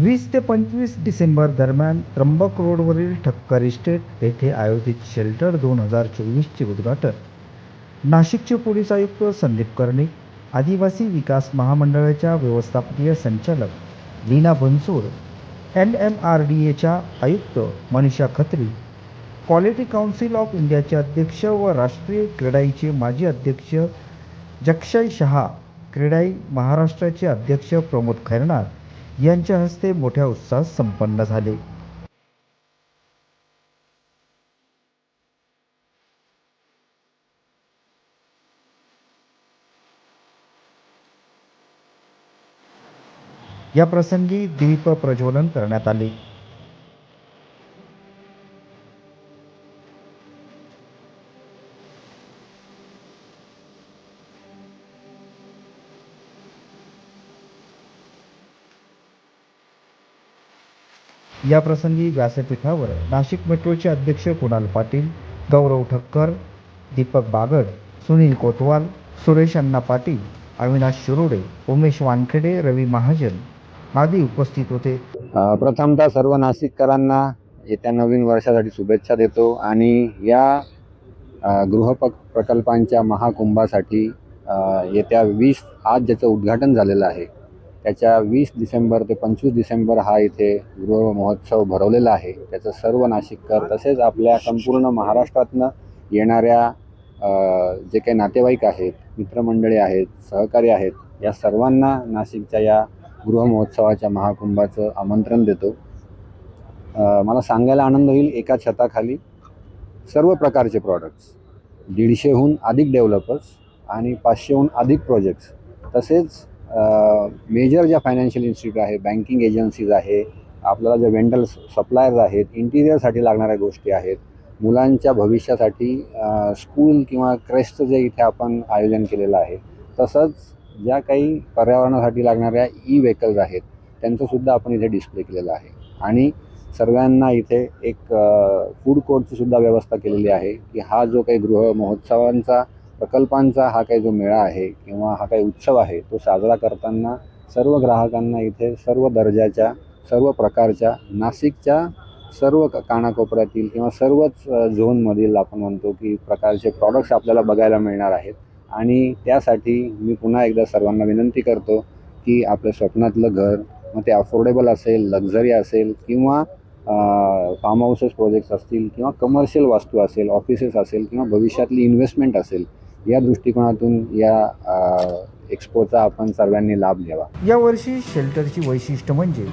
वीस ते पंचवीस डिसेंबर दरम्यान त्र्यंबक रोडवरील ठक्कर इस्टेट येथे आयोजित शेल्टर दोन हजार चोवीसचे उद्घाटन. नाशिकचे पोलीस आयुक्त संदीप कर्णिक आदिवासी विकास महामंडळाच्या व्यवस्थापकीय संचालक Leena Bansur N M R D एच्या आयुक्त Manisha Khatri quality council of इंडियाचे अध्यक्ष व राष्ट्रीय क्रीडाईचे माजी अध्यक्ष जक्षय शहा क्रीडाई महाराष्ट्राचे अध्यक्ष प्रमोद खैरनार यांच्या हस्ते मोठ्या उत्साहात संपन्न झाले. या प्रसंगी दीप प्रज्वलन करण्यात आले. या प्रसंगी व्यासपीठावर नाशिक मेट्रोचे अध्यक्ष कुणाल पाटील गौरव ठक्कर दीपक बागड सुनील कोतवाल सुरेश अण्णा पाटील अविनाश शिरोडे उमेश वानखेडे रवी महाजन आदी उपस्थित होते. प्रथमतः सर्व नाशिककरांना येत्या नवीन वर्षासाठी शुभेच्छा देतो आणि या गृहप गृह प्रकल्पांच्या महाकुंभासाठी येत्या वीस आज ज्याचं उद्घाटन झालेलं आहे त्याच्या वीस डिसेंबर ते पंचवीस डिसेंबर हा इथे गृह महोत्सव भरवलेला आहे. त्याचं सर्व नाशिककर तसेच आपल्या संपूर्ण महाराष्ट्रातनं येणाऱ्या जे काही नातेवाईक आहेत मित्रमंडळी आहेत सहकारी आहेत या सर्वांना नाशिकच्या या गृहमहोत्सवाच्या महाकुंभाचं आमंत्रण देतो. मला सांगायला आनंद होईल एका छताखाली सर्व प्रकारचे प्रॉडक्ट्स दीडशेहून अधिक डेव्हलपर्स आणि पाचशेहून अधिक प्रोजेक्ट्स तसेच मेजर ज्या फायनान्शियल इन्स्टिट्यूट आहे बँकिंग एजन्सीज आहे आपल्याला ज्या वेंडल सप्लायर्स आहेत इंटिरियरसाठी लागणाऱ्या गोष्टी आहेत मुलांच्या भविष्यासाठी स्कूल किंवा क्रेस्टचं जे इथे आपण आयोजन केलेलं आहे तसंच ज्या काही पर्यावरणासाठी लागणाऱ्या ई व्हेकल्स आहेत त्यांचंसुद्धा आपण इथे डिस्प्ले केलेलं आहे. आणि सर्वांना इथे एक फूड कोर्टची सुद्धा व्यवस्था केलेली आहे की हा जो काही गृह महोत्सवांचा प्रकल्पांचा हा काही जो मेळा आहे किंवा हा काही उत्सव आहे तो साजरा करताना सर्व ग्राहकांना इथे सर्व दर्जाच्या सर्व प्रकारच्या नाशिकच्या सर्व कानाकोपऱ्यातील किंवा सर्वच झोनमधील आपण म्हणतो की प्रकारचे प्रॉडक्ट्स आपल्याला बघायला मिळणार आहेत. आणि त्यासाठी मी पुन्हा एकदा सर्वांना विनंती करतो की आपल्या स्वप्नातलं घर मग ते अफोर्डेबल असेल लक्झरी असेल किंवा फार्म हाऊसेस प्रोजेक्ट्स असतील किंवा कमर्शियल वास्तू असेल ऑफिसेस असेल किंवा भविष्यातली इन्व्हेस्टमेंट असेल या दृष्टिकोनातून या एक्सपोचा आपण सर्वांनी लाभ घ्यावा. यावर्षी शेल्टरची वैशिष्ट्य म्हणजे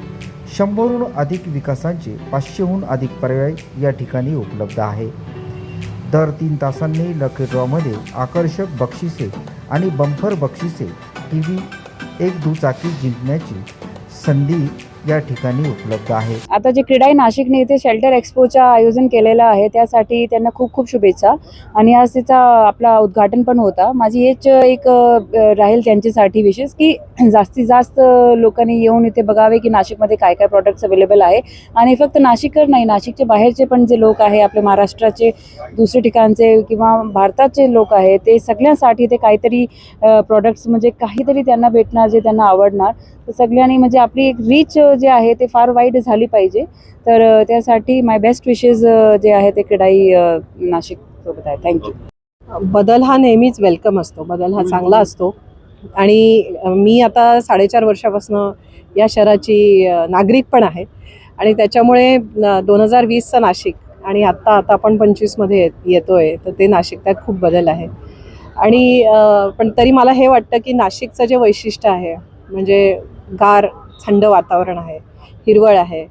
शंभरहून अधिक विकासांचे पाचशेहून अधिक पर्याय या ठिकाणी उपलब्ध आहे. दर तीन तासांनी लकी ड्रॉमध्ये आकर्षक बक्षिसे आणि बंफर बक्षिसे टी व्ही एक दुचाकी जिंकण्याची संधी या ठिकाणी उपलब्ध आहे. आता जे क्रीडाई नाशिकने इथे शेल्टर एक्सपोचं आयोजन केलेलं आहे त्यासाठी त्यांना खूप खूप शुभेच्छा. आणि आज तिचा आपला उद्घाटन पण होता. माझी हेच एक राहील त्यांच्यासाठी विशेष की जास्तीत जास्त लोकांनी येऊन इथे बघावे की नाशिकमध्ये काय काय प्रॉडक्ट्स अवेलेबल आहे. आणि फक्त नाशिककर नाही नाशिकचे बाहेरचे पण जे लोक आहे आपले महाराष्ट्राचे दुसरे ठिकाणचे किंवा भारताचे लोक आहे ते सगळ्यांसाठी ते काहीतरी प्रॉडक्ट्स म्हणजे काहीतरी त्यांना भेटणार जे त्यांना आवडणार. तर सगळ्यांनी म्हणजे आपली एक रीच जे आहे ते फार वाईट झाली पाहिजे. तर त्यासाठी माय बेस्ट विशेस जे आहे ते क्रीडाई नाशिक सोबत आहे. थँक्यू बदल हा नेहमीच वेलकम असतो. बदल हा चांगला असतो. आणि मी आता साडेचार वर्षापासून या शहराची नागरिक पण आहे. आणि त्याच्यामुळे दोन हजार वीसचं नाशिक आणि आत्ता आता आपण पंचवीसमध्ये येत येतो आहे तर ते नाशिक त्यात खूप बदल आहे. आणि पण तरी मला हे वाटतं की नाशिकचं जे वैशिष्ट्य आहे म्हणजे गार थंड वातावरण आहे हिरवळ आहे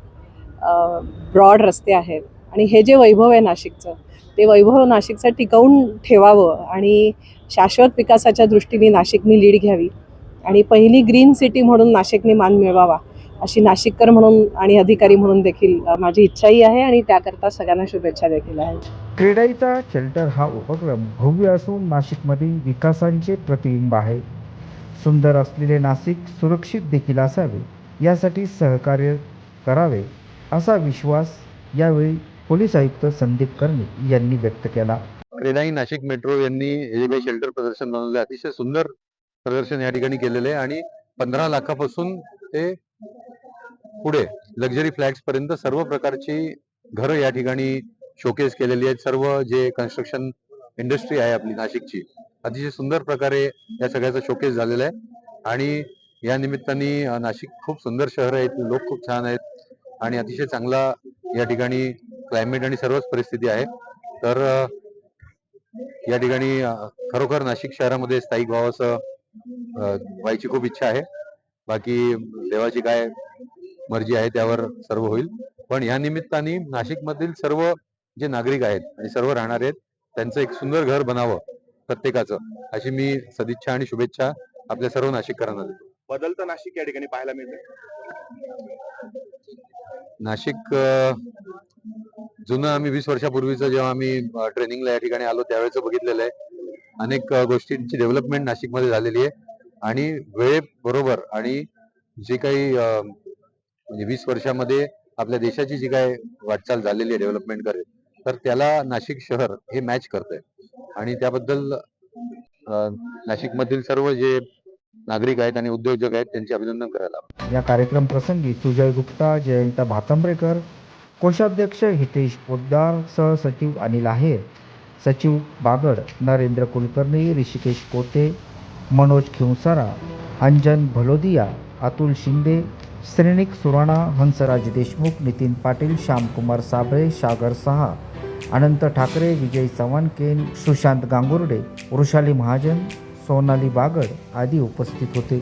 ब्रॉड रस्ते आहेत. आणि हे जे वैभव आहे नाशिकचं ते वैभव नाशिकचं टिकवून ठेवावं आणि शाश्वत विकासाच्या दृष्टीने नाशिकनी लीड घ्यावी आणि पहिली ग्रीन सिटी म्हणून नाशिकने मान मिळवावा अशी नाशिककर म्हणून आणि अधिकारी म्हणून देखील माझी इच्छाही आहे आणि त्याकरता सगळ्यांना शुभेच्छा देखील आहेत क्रीडाईचा शेल्टर हा उपक्रम भव्य असून नाशिकमधील विकासांचे प्रतिबिंब आहे. सुंदर असलेले नाशिक सुरक्षित देखील असावे. यासाठी सहकार्य करावे असा विश्वास यावेळी पोलीस आयुक्त संदीप कर्णिक यांनी व्यक्त केला. रेनाई नाशिक मेट्रो यांनी रेल्वे शेल्टर प्रदर्शन बनवले अतिशय सुंदर प्रदर्शन या ठिकाणी केलेले आहे आणि पंधरा लाखापासून ते पुढे लक्झरी फ्लॅट्स पर्यंत सर्व प्रकारची घरं या ठिकाणी शोकेस केलेली आहेत. सर्व जे कन्स्ट्रक्शन इंडस्ट्री आहे आपली नाशिकची अतिशय सुंदर प्रकारे या सगळ्याचा शोकेस झालेला आहे. आणि या निमित्ताने नाशिक खूप सुंदर शहर आहे लोक खूप छान आहेत आणि अतिशय चांगला या ठिकाणी क्लायमेट आणि सर्वच परिस्थिती आहे. तर या ठिकाणी खरोखर नाशिक शहरामध्ये स्थायिक व्हावंसं व्हायची खूप इच्छा आहे. बाकी देवाची काय मर्जी आहे त्यावर सर्व होईल. पण या निमित्ताने नाशिकमधील सर्व जे नागरिक आहेत आणि सर्व राहणारे आहेत त्यांचं एक सुंदर घर बनावं. प्रत्येकाचं. अशी मी सदिच्छा आणि शुभेच्छा आपल्या सर्व नाशिककरांना देतो. बदलतं नाशिक या ठिकाणी पाहायला मिळतं नाशिक जुनं आम्ही वीस वर्षापूर्वीचं जेव्हा आम्ही ट्रेनिंगला या ठिकाणी आलो त्यावेळेचं बघितलेलं आहे. अनेक गोष्टींची डेव्हलपमेंट नाशिकमध्ये झालेली आहे. आणि वेळेबरोबर आणि जे काही म्हणजे वीस वर्षामध्ये आपल्या देशाची जी काय वाटचाल झालेली आहे डेव्हलपमेंट करेल तर त्याला नाशिक शहर हे मॅच करतंय. आणि त्याबद्दल नाशिक नाशिकमधील सर्व जे नागरिक आहेत आणि उद्योजक आहेत त्यांचे अभिनंदन करायला या कार्यक्रम प्रसंगी सुजय गुप्ता जयंत भातंब्रेकर कोषाध्यक्ष हितेश पोद्दार सहसचिव अनिल आहेर सचिव बागड नरेंद्र कुलकर्णी ऋषिकेश कोते मनोज खिवसारा अंजन भलोदिया अतुल शिंदे श्रेणिक सुराणा हंसराज देशमुख नितीन पाटील श्यामकुमार साबळे सागर सहा अनंत ठाकरे विजय चव्हाणकेन सुशांत गांगुर्डे वृषाली महाजन सोनाली बागड आदी उपस्थित होते.